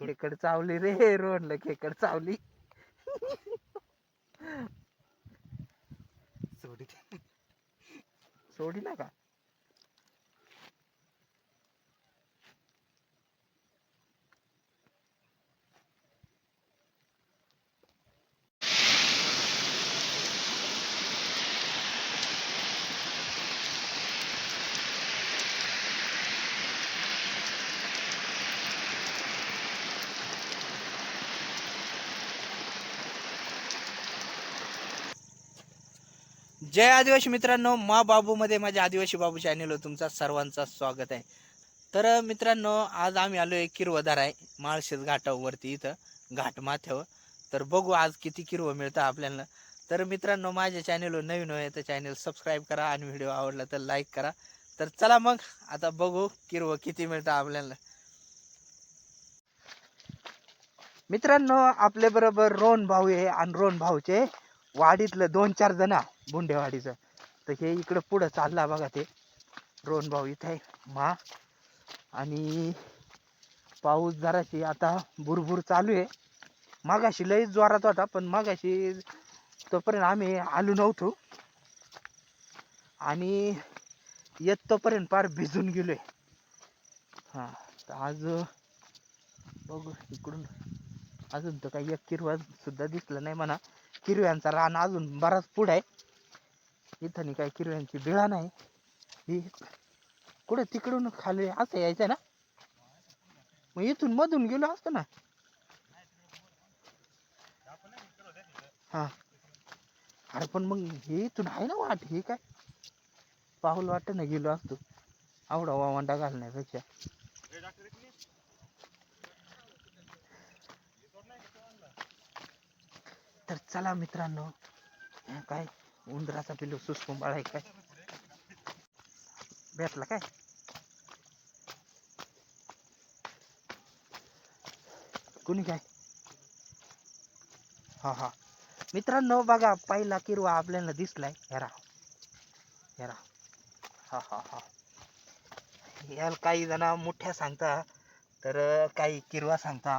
खेकड चावली रे रोडला खेकड चावली. सोडी सोडी ना का? जय आदिवासी मित्रांनो मा बाबूमध्ये माझ्या आदिवासी बाबू चॅनेलवर तुमचा सर्वांचा स्वागत आहे. तर मित्रांनो आज आम्ही आलो आहे किरवधार आहे माळशेज घाटावरती इथं घाट माथ्यावर. तर बघू आज किती किरवं मिळतं आपल्याला. तर मित्रांनो माझ्या चॅनेलवर नवीन आहे तर चॅनेल सबस्क्राईब करा आणि व्हिडिओ आवडला तर लाईक करा. तर चला मग आता बघू किरवं किती मिळतं आपल्याला. मित्रांनो आपल्याबरोबर रोहन भाऊ आहे आणि रोहन भाऊचे वाडीतलं दोन चार जण बुंडेवाडीचं तर हे इकडं पुढं चालला बघा ते. रोहन भाऊ इथे आहे मा. आणि पाऊस जराशी आता भुरभुर चालू आहे. मागाशी लईच जोरात होता पण मागाशी तोपर्यंत आम्ही आलो नव्हतो. आणि येत तोपर्यंत पार भिजून गेलोय. हां तर आज बघू इकडून. अजून तर काही एक किरवा सुद्धा दिसला नाही म्हणा. किरव्यांचा रान अजून बराच पुढं आहे. इथं नाही काही किरव्यांची बिळा नाही. ही कुठं तिकडून खाली असं यायचं ना? मग इथून मधून गेलो असतो ना? हा. अरे पण मग हे इथून आहे ना वाट? हे काय? पाहुल वाटत ना गेलो असतो. आवडा वावंडा घालण्यापेक्षा. तर चला मित्रांनो हे काय? उंदराचा पिल्लू सुसकुंबाळ आहे काय? भेटला काय? कुणी काय? हा हा. मित्रांनो बघा पहिला किरवा आपल्याला दिसलाय. हेरा हेरा हा हा हा याला काही जण मोठ्या सांगता तर काही किरवा सांगता.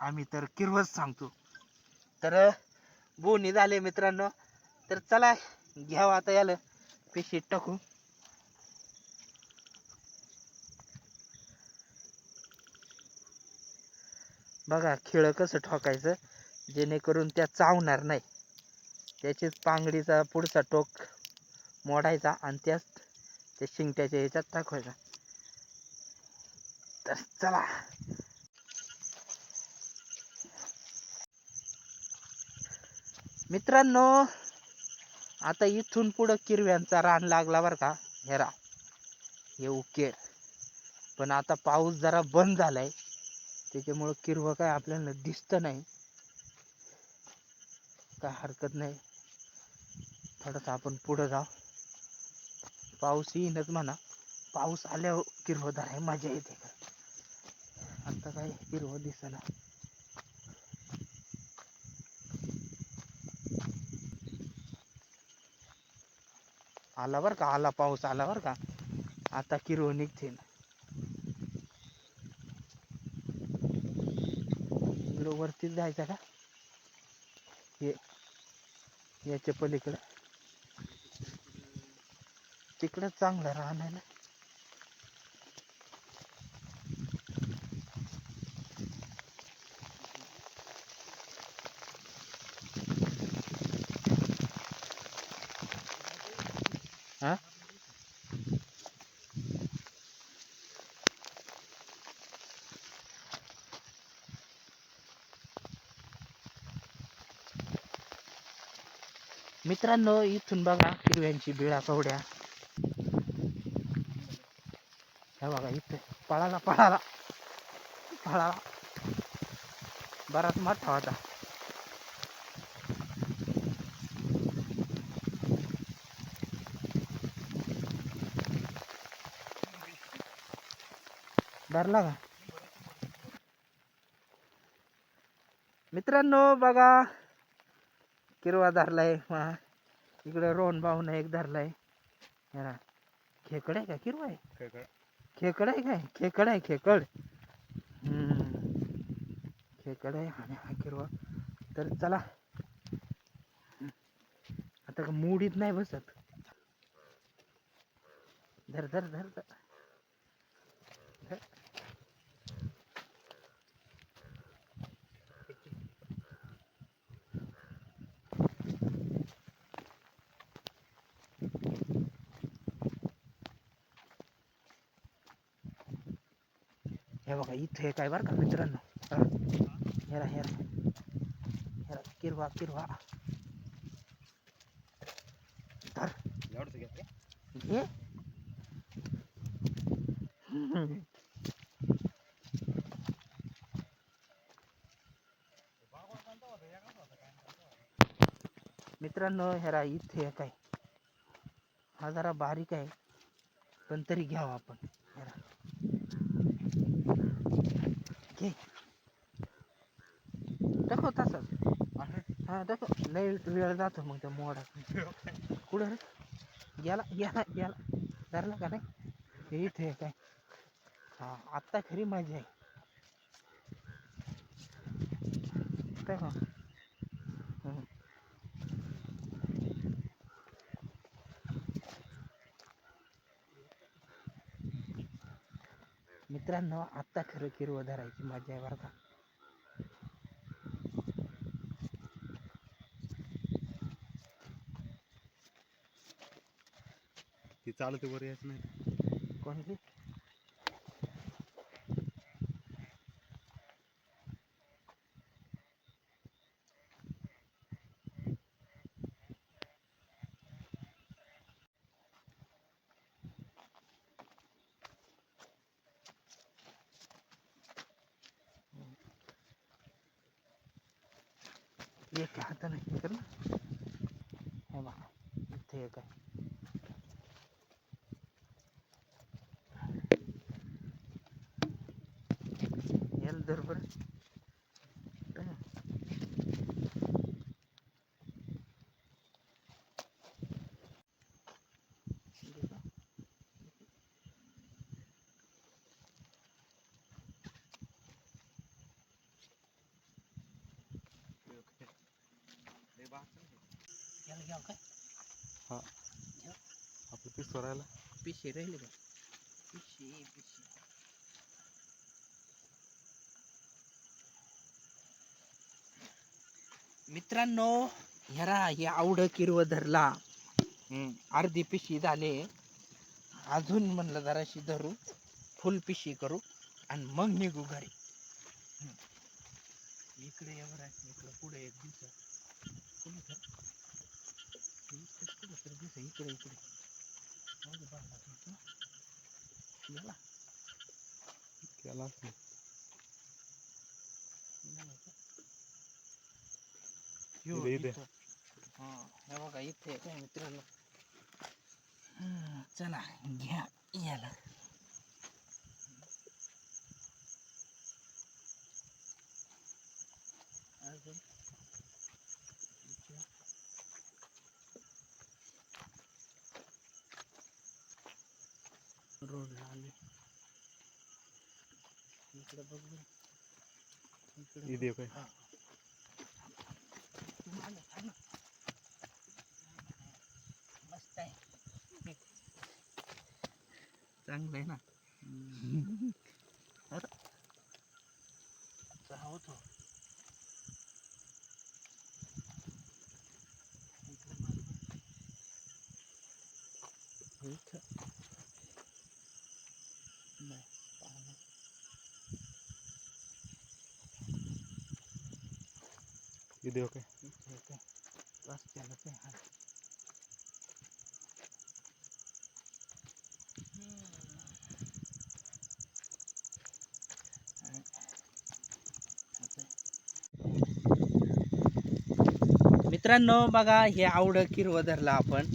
आम्ही तर किरवच सांगतो. तर बोनी झाले मित्रांनो. तर चला घ्यावं आता याला. पेशीत टाकू. बघा खिळ कसं ठोकायचं जेणेकरून त्या चावणार नाही. त्याचीच पांगडीचा पुढचा टोक मोडायचा आणि त्याच त्या शिंगट्याच्या ह्याच्यात टाकवायचा. तर चला. मित्रांनो आता इथून पुढं किरव्यांचा रान लागला बरं का हेरा. हे उकेर पण आता पाऊस जरा बंद झालाय. त्याच्यामुळं किरवं काय आपल्याला दिसतं नाही. काय हरकत नाही. थोडंसं आपण पुढं जाऊ. पाऊस येईनच म्हणा. पाऊस आल्यावर किरवं धराय मजा येते का? आता काय किरवं दिसना. आला बर का आला पाऊस आला बर का. आता किरवं निघते ना. वरतीच जायचं का? हे याच्या पलीकडं. तिकडं चांगलं राहणार ना. मित्रांनो इथून बघा हिरव्यांची बिळा कवड्या. ह्या बघा इथे पळाला पळाला. पळाला. बराच मोठा होता. धरला का? मित्रांनो बघा किरवा धरलाय मा इकडे रोहन भाऊन एक धरलाय. हे ना खेकड आहे का? किरवा आहे? खेकड. आहे काय? खेकड आहे खेकड. हम्म. खेकडे आणि हा किरवा. तर चला. आता का मुडीत नाही बसत. धर धर धर. धर. हे मित्रांनो. हेरा हेरा. मित्रांनो इथे काय हा जरा बारीक आहे पण तरी घ्यावा आपण घे. दाखव तसंच. हा दाखव. लय वेळ जातो मग त्या मोडात. कुठं रे? गेला गेला गेला. धरला का नाही? इथे काय? हा आत्ता खरी मजा आहे. दाखव. मित्रांनो आत्ता खरं किरवं धरायची मजा आहे बरं का. ती चालते वर यायचं नाही. कोणती एक हाताने हे कर ना. हे बघा इथे एक आहे याला धर बरं हा. घे का? घ्यावं काय हा. आपलं पीस पिशे राहिले का? पिशे पिशे मित्रांनो ह्यारा हे आवड किरव धरला. अर्धी पिशी झाले. अजून म्हणलं जराशी धरू. फुल पिशी करू आणि मग निघू घरी. इकडे एवढं इकडे पुढे एक दिवस इकडे इकडे इकडे मागे हे बघा इथे काय मित्रांनो चला घ्या याला. रोडला आले इकडे बघ. इकडे इथे काय. मस्त आहे. चांगलं आहे ना अरे चहा होतो इकडे बघ बरं. इथं नाही पाहणं. इथे काय मित्रांनो बघा हे आवड किरव धरलं आपण.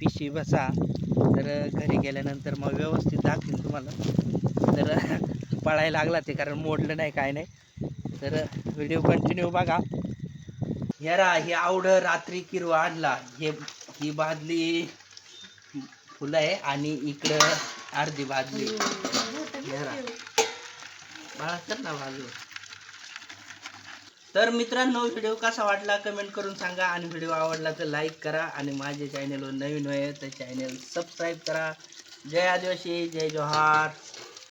पिशी बसा. तर घरी गेल्यानंतर मग व्यवस्थित दाखवीन तुम्हाला. तर पळायला लागला ते कारण मोडलं नाही काय नाही. तर व्हिडिओ कंटिन्यू बघा. हेरा हे आवड रात्री किरवा आणला हे ही बादली फुलं आहे आणि इकडं अर्धी बादली. हेरा बाळा कर ना बाजू तर मित्रांनो व्हिडिओ कसा वाटला कमेंट करून सांगा आणि व्हिडिओ आवडला तर लाईक करा आणि माझे चॅनलवर नवीन होय तर चॅनल सबस्क्राईब करा. जय आदिवासी जय जोहार.